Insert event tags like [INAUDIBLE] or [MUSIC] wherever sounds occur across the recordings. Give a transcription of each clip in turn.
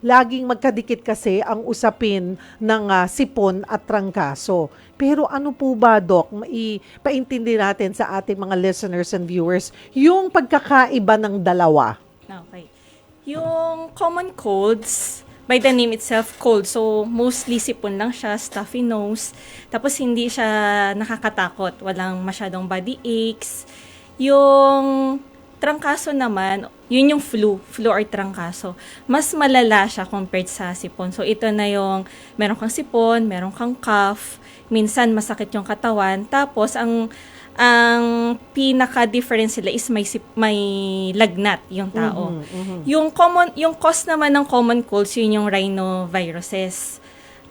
laging magkadikit kasi ang usapin ng ah, sipon at trangkaso. Pero ano po ba, Doc, ipaintindi natin sa ating mga listeners and viewers, yung pagkakaiba ng dalawa? Okay. Yung common colds, by the name itself, cold. So, mostly sipon lang siya, stuffy nose. Tapos, hindi siya nakakatakot. Walang masyadong body aches. Yung trangkaso naman, yun yung flu, flu or trangkaso. Mas malala siya compared sa sipon. So, ito na yung meron kang sipon, meron kang cough, minsan masakit yung katawan. Tapos, ang ang pinaka-difference sila is may sip- may lagnat yung tao. Yung common yung cause naman ng common colds yun yung rhinoviruses.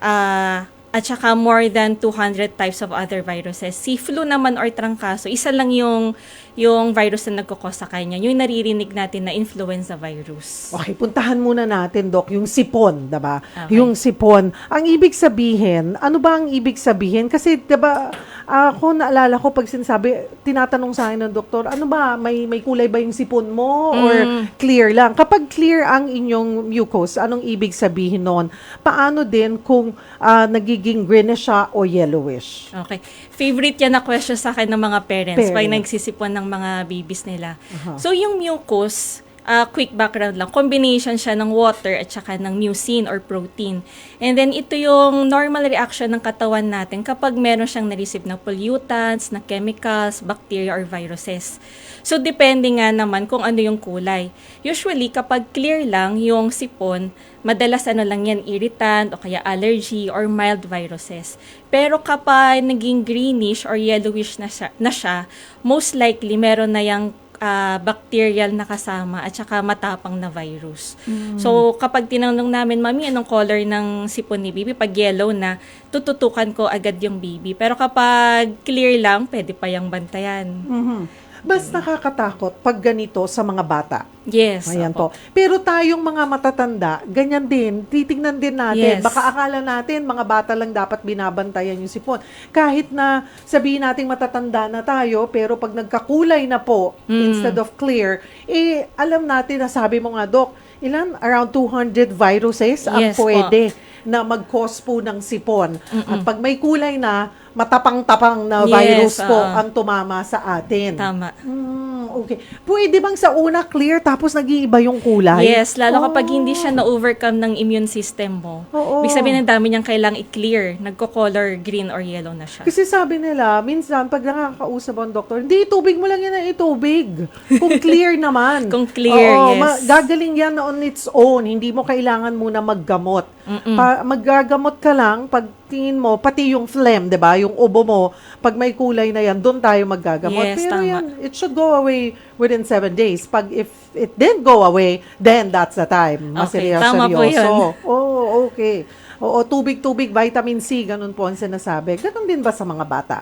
Ah, at saka more than 200 types of other viruses. Si flu naman or trangkaso, isa lang yung yung virus na nagkukos sa kanya. Yung naririnig natin na influenza virus. Okay, puntahan muna natin, Doc, yung sipon, diba? Okay. Yung sipon. Ang ibig sabihin, ano ba ang ibig sabihin? Kasi, diba, ako naalala ko pag sinasabi, tinatanong sa akin ng doktor, ano ba, may, may kulay ba yung sipon mo? Or Mm. clear lang? Kapag clear ang inyong mucus, anong ibig sabihin noon? Paano din kung ah, nagiging greenish siya o yellowish? Okay. Favorite yan na question sa akin ng mga parents, pag Parents. nagsisipon ng mga babies nila. Aha. So, yung mucus, ah, quick background lang, combination siya ng water at saka ng mucin or protein. And then, ito yung normal reaction ng katawan natin kapag meron siyang nareceive na pollutants, na chemicals, bacteria, or viruses. So, depende nga naman kung ano yung kulay. Usually, kapag clear lang yung sipon, madalas ano lang yan, irritant o kaya allergy or mild viruses. Pero kapag naging greenish or yellowish na siya, na siya most likely meron na yung ah, bacterial na kasama at saka matapang na virus. So, kapag tinanong namin, Mami, anong color ng sipon ni Bibi? Pag yellow na, tututukan ko agad yung Bibi. Pero kapag clear lang, pwede pa yung bantayan. Mhm. Mas nakakatakot pag ganito sa mga bata. Yes. Ayan opo. po. Pero tayong mga matatanda, ganyan din, titignan din natin. Yes. Baka akala natin, mga bata lang dapat binabantayan yung sipon. Kahit na sabihin nating matatanda na tayo, pero pag nagkakulay na po, Mm. instead of clear, eh, alam natin na sabi mo nga, Dok, ilan? Around 200 viruses ang Yes po. pwede na mag-cause po ng sipon. At pag may kulay na, matapang-tapang na Yes, virus po oo. ang tumama sa atin. Tama. Hmm, okay. Pwede bang sa una clear tapos nag-iiba yung kulay? Yes, lalo kapag Oh. hindi siya na-overcome ng immune system mo. Oo. Ibig sabihin, ang dami niyang kailang i-clear. Nagko-color green or yellow na siya. Kasi sabi nila, minsan pag nakakausap ang doktor, hindi, tubig mo lang yan na itubig. Kung clear [LAUGHS] naman. Kung clear, Oo, yes. gagaling yan on its own. Hindi mo kailangan muna maggamot. Pa, maggagamot ka lang pag tingin mo, pati yung phlegm, di ba? Yung ubo mo, pag may kulay na yan, doon tayo maggagamot. Yes, Pero tama. yan, it should go away within seven days. Pag if it didn't go away, then that's the time. Mas Okay, seryoso. tama po yun. Oh, okay. Oo, tubig-tubig, vitamin C, ganun po ang sinasabi. Ganun din ba sa mga bata?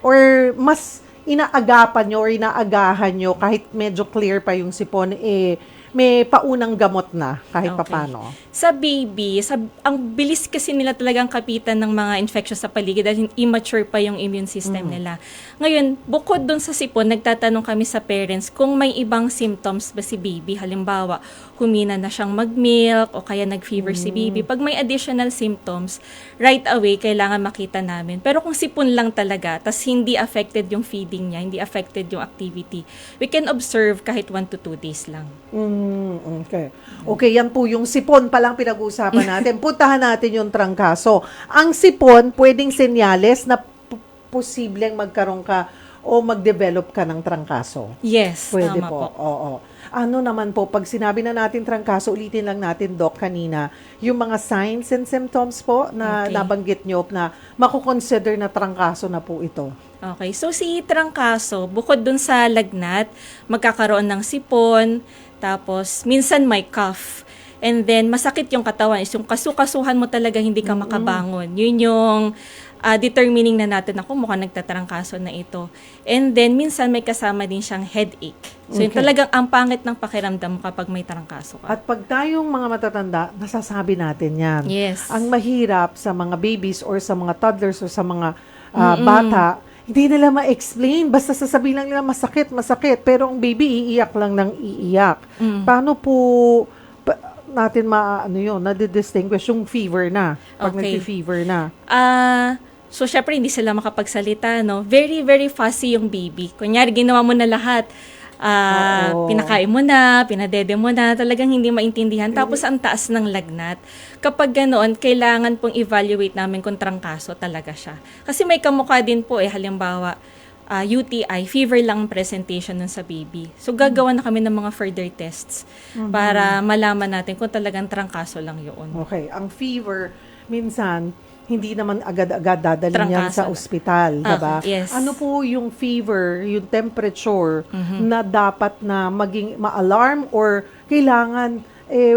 Or mas inaagapan nyo or inaagahan nyo kahit medyo clear pa yung sipon, eh, may paunang gamot na kahit Okay. papano. Sa baby, sa, ang bilis kasi nila talagang kapitan ng mga infectious sa paligid dahil immature pa yung immune system nila. Ngayon, bukod dun sa sipon, nagtatanong kami sa parents kung may ibang symptoms ba si baby. Halimbawa, humina na siyang mag-milk o kaya nag-fever si baby. Pag may additional symptoms, right away, kailangan makita namin. Pero kung sipon lang talaga, tas hindi affected yung feeding niya, hindi affected yung activity, we can observe kahit 1 to 2 days lang. Mm, okay. Okay, yan po yung sipon pa lang pinag-uusapan [LAUGHS] natin. Puntahan natin yung trangkaso. Ang sipon, pwedeng senyales na posibleng magkaroon ka o mag-develop ka ng trangkaso. Yes, Pwede tama po. po. Oo. Ano naman po, pag sinabi na natin trangkaso, ulitin lang natin, Doc, kanina, yung mga signs and symptoms po na Okay. nabanggit nyo na makukonsider na trangkaso na po ito. Okay, so si trangkaso, bukod dun sa lagnat, magkakaroon ng sipon, tapos minsan may cough. And then masakit yung katawan, is yung kasukasuhan mo talaga hindi ka makabangon. Yun yung ah, determining na natin ako mukhang nagtatrangkaso na ito. And then minsan may kasama din siyang headache. So yun Okay. talagang ang pangit ng pakiramdam kapag may trangkaso ka. At pag tayong mga matatanda, nasasabi natin yan. Yes. Ang mahirap sa mga babies or sa mga toddlers or sa mga ah, bata, hindi nila ma-explain. Basta sasabihin lang nila masakit, masakit. Pero ang baby iiyak lang ng iiyak. Mm. Paano po, natin ma ano yun, na-distinguish yung fever na. Pag Okay. nagfi-fever na. Ah, so syempre hindi sila makapagsalita, no? Very very fussy yung baby. Kunyari ginawa mo na lahat. Ah, Oo. pinakain mo na, pinadede mo na, talagang hindi maintindihan. Tapos ang taas ng lagnat. Kapag ganoon, kailangan pong evaluate namin kung trangkaso talaga siya. Kasi may kamukha din po eh, halimbawa, ah, UTI, fever lang ang presentation nun sa baby. So gagawa na kami ng mga further tests para malaman natin kung talagang trangkaso lang yun. Okay. Ang fever, minsan, hindi naman agad-agad dadalhin yan sa ospital, Ah, diba? yes. Ano po yung fever, yung temperature Mhm. na dapat na maging ma-alarm or kailangan eh,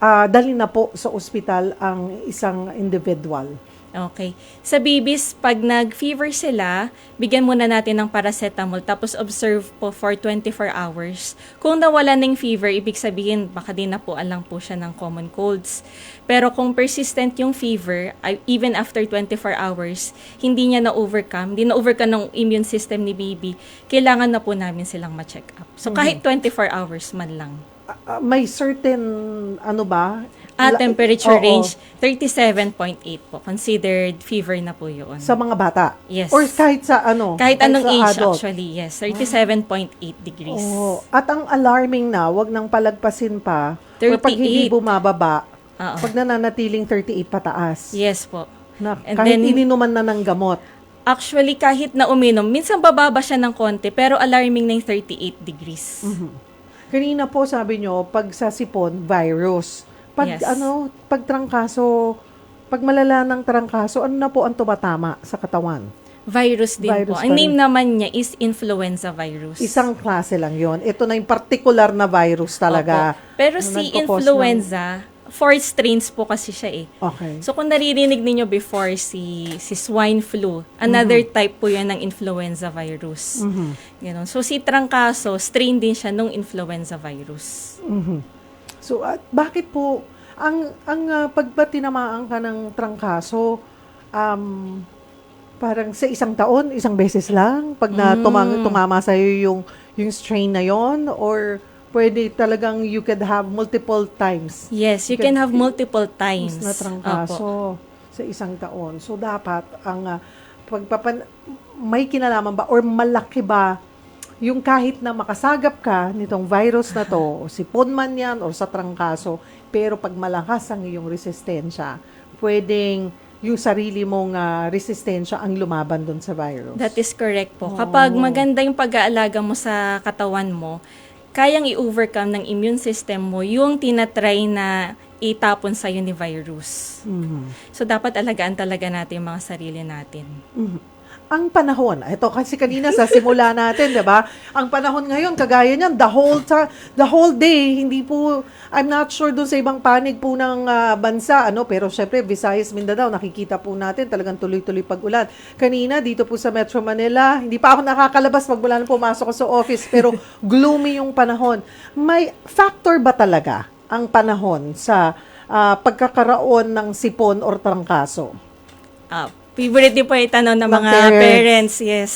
ah, dalhin na po sa ospital ang isang individual? Okay. Sa babies, pag nag-fever sila, bigyan muna natin ng paracetamol tapos observe po for 24 hours. Kung nawala ng fever, ibig sabihin baka din na po alang po siya ng common colds. Pero kung persistent yung fever, even after 24 hours, hindi niya na-overcome, hindi na-overcome ng immune system ni baby, kailangan na po namin silang ma-check up. So kahit 24 hours man lang. Ah, may certain, ano ba? Ah, temperature Oo. range, 37.8 po. Considered fever na po yun. Sa mga bata? Yes. Or kahit sa ano? Kahit anong sa age adult? actually, yes. 37.8 degrees. Oo. At ang alarming na, wag nang palagpasin pa. Or pag hindi 38. bumababa, Oo. pag nananatiling 38 pataas. Yes po. Na, And kahit then- ininuman na ng gamot. Actually, kahit na uminom, minsan bababa siya ng konti, pero alarming na yung 38 degrees. Kanina po sabi nyo, pag sa sipon, virus. Pag Yes. ano, pag trangkaso, pag malala ng trangkaso, ano na po ang tumatama sa katawan? Virus din Virus po. Ang name naman niya is influenza virus. Isang klase lang yon. Ito na yung particular na virus talaga. Opo. Pero na si influenza, four strains po kasi siya eh. Okay. So kung naririnig ninyo before si si swine flu, another type po 'yan ng influenza virus. Mhm. Ganon. So si trangkaso, strain din siya nung influenza virus. Mhm. So, at bakit po, ang, ang uh, pag ba tinamaan ka ng trangkaso, um, parang sa isang taon, isang beses lang, pag na Mm. tumang, tumama sa'yo yung, yung strain na yon or pwede talagang you could have multiple times Yes, you Okay. can have multiple times. na Opo. trangkaso sa isang taon. So, dapat ang uh, pagpapan, may kinalaman ba or malaki ba yung kahit na makasagap ka nitong virus na to, o sipon man yan o sa trangkaso, pero pag malakas ang iyong resistensya, pwedeng yung sarili mong ah, resistensya ang lumaban doon sa virus. That is correct po. Kapag Oh. maganda yung pag-aalaga mo sa katawan mo, kayang i-overcome ng immune system mo yung tinatry na itapon sa ni virus. Mhm. So, dapat alagaan talaga natin yung mga sarili natin. Mhm. Ang panahon, ito kasi kanina sa simula [LAUGHS] natin, 'di ba? Ang panahon ngayon kagaya niyan, the whole ta- the whole day, hindi po I'm not sure doon sa ibang panig po ng ah, bansa, ano, pero syempre Visayas, Mindanao, nakikita po natin talagang tuloy-tuloy pag-ulan. Kanina dito po sa Metro Manila, hindi pa ako nakakalabas pag wala na pumasok ko sa office, pero [LAUGHS] gloomy yung panahon. May factor ba talaga ang panahon sa ah, pagkakaroon ng sipon or trangkaso? Ah, favorite din po itanong ng Ng mga parents. parents. yes.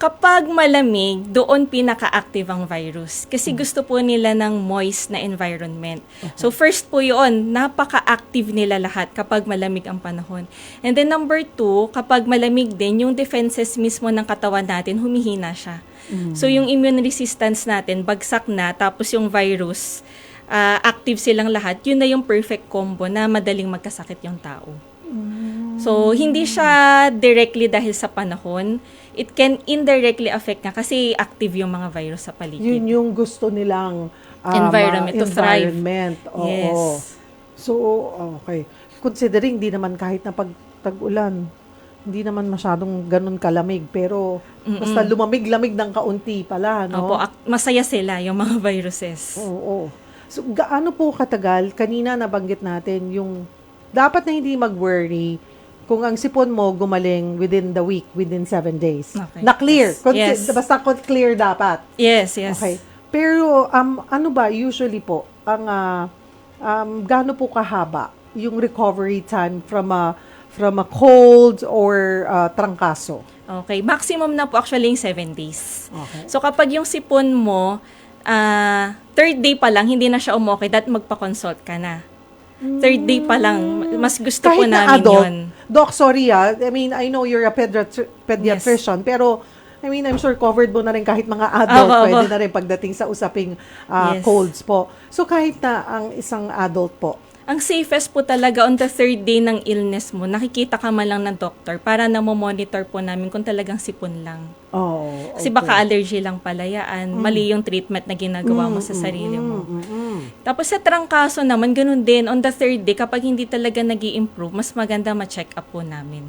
Kapag malamig, doon pinaka-active ang virus. Kasi gusto po nila ng moist na environment. So first po yun, napaka-active nila lahat kapag malamig ang panahon. And then number two, kapag malamig din, yung defenses mismo ng katawan natin, humihina siya. So yung immune resistance natin, bagsak na, tapos yung virus, ah, active silang lahat, yun na yung perfect combo na madaling magkasakit yung tao. So, hindi siya directly dahil sa panahon. It can indirectly affect nga kasi active yung mga virus sa paligid. Yun yung gusto nilang um, Environment to thrive. environment. Oo. Yes. So, okay. Considering di naman kahit na pag tag-ulan, hindi naman masyadong ganun kalamig. Pero basta lumamig-lamig ng kaunti pala, no? Opo, masaya sila yung mga [LAUGHS] viruses. Oo. So, gaano po katagal? Kanina nabanggit natin yung dapat na hindi mag-worry kung ang sipon mo gumaling within the week, within seven days. Okay. Na clear. Yes. Consi- Yes. Basta clear dapat. Yes, yes. Okay. Pero um ano ba usually po ang ah, um gaano po kahaba yung recovery time from a from a cold or uh, trangkaso? Okay. Maximum na po actually yung 7 days. Okay. So, kapag yung sipon mo, ah, third day pa lang, hindi na siya umokay, that magpa-consult ka na. Third day pa lang, mas gusto po Kahit na namin adult, yun. Doc, sorry ah. I mean, I know you're a pediatri- pediatrician, pero I mean, I'm sure covered mo na rin kahit mga adult, Opo, opo. pwede na rin pagdating sa usaping ah, Yes. colds po. So, kahit na ang isang adult po, Ang safest po talaga on the third day ng illness mo, nakikita ka man lang ng doktor para na monitor po namin kung talagang sipon lang. oh, Kasi okay. baka allergy lang pala yan. Mali yung treatment na ginagawa mo sa sarili mo. Mm, mm. Tapos sa trangkaso naman, ganun din. On the third day, kapag hindi talaga nag improve mas maganda ma-check up po namin.